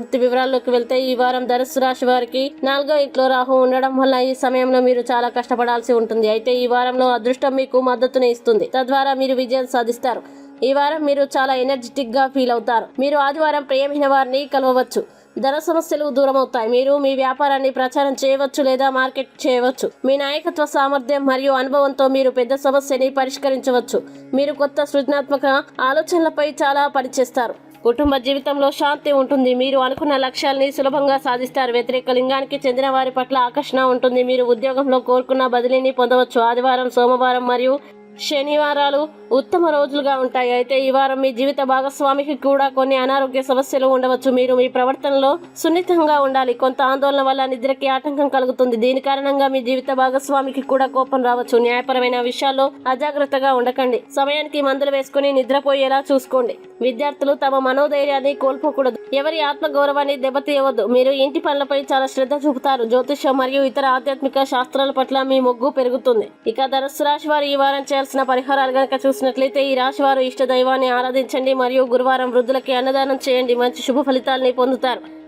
పూర్తి వివరాల్లోకి వెళ్తే ఈ వారం ధనుసు రాశి వారికి నాలుగో ఇంట్లో రాహు ఉండడం వల్ల ఈ సమయంలో మీరు చాలా కష్టపడాల్సి ఉంటుంది. అయితే ఈ వారంలో అదృష్టం మీకు మద్దతుని ఇస్తుంది. తద్వారా మీరు విజయం సాధిస్తారు. ఈ వారం మీరు చాలా ఎనర్జెటిక్గా ఫీల్ అవుతారు. మీరు ఆదివారం ప్రేమైన వారిని కలవవచ్చు. ధన సమస్యలు దూరం అవుతాయి. మీరు మీ వ్యాపారాన్ని ప్రచారం చేయవచ్చు లేదా మార్కెట్ చేయవచ్చు. మీ నాయకత్వ సామర్థ్యం మరియు అనుభవంతో మీరు పెద్ద సమస్యని పరిష్కరించవచ్చు. మీరు కొత్త సృజనాత్మక ఆలోచనలపై చాలా పనిచేస్తారు కుటుంబ జీవితంలో శాంతి ఉంటుంది. మీరు అనుకున్న లక్ష్యాల్ని సులభంగా సాధిస్తారు. వ్యతిరేక లింగానికి చెందిన వారి పట్ల ఆకర్షణ ఉంటుంది. మీరు ఉద్యోగంలో కోరుకున్న బదిలీని పొందవచ్చు. ఆదివారం సోమవారం మరియు శనివారాలు ఉత్తమ రోజులుగా ఉంటాయి. అయితే ఈ వారం మీ జీవిత భాగస్వామికి కూడా కొన్ని అనారోగ్య సమస్యలు ఉండవచ్చు. మీరు మీ ప్రవర్తనలో సున్నితంగా ఉండాలి. కొంత ఆందోళన వల్ల నిద్రకి ఆటంకం కలుగుతుంది. దీని కారణంగా మీ జీవిత భాగస్వామికి కూడా కోపం రావచ్చు. న్యాయపరమైన విషయాల్లో అజాగ్రత్తగా ఉండకండి. సమయానికి మందులు వేసుకుని నిద్రపోయేలా చూసుకోండి. విద్యార్థులు తమ మనోధైర్యాన్ని కోల్పోకూడదు. ఎవరి ఆత్మగౌరవాన్ని దెబ్బతీయవద్దు. మీరు ఇంటి పనులపై చాలా శ్రద్ధ చూపుతారు. జ్యోతిష్యం మరియు ఇతర ఆధ్యాత్మిక శాస్త్రాల పట్ల మీ మొగ్గు పెరుగుతుంది. ఇక ధనుసు రాశి వారు ఈ వారం చేయాల్సిన పరిహారాలు గనక చూసినట్లయితే ఈ రాశి వారు ఇష్ట దైవాన్ని ఆరాధించండి మరియు గురువారం వృద్ధులకి అన్నదానం చేయండి. మంచి శుభ ఫలితాలని పొందుతారు.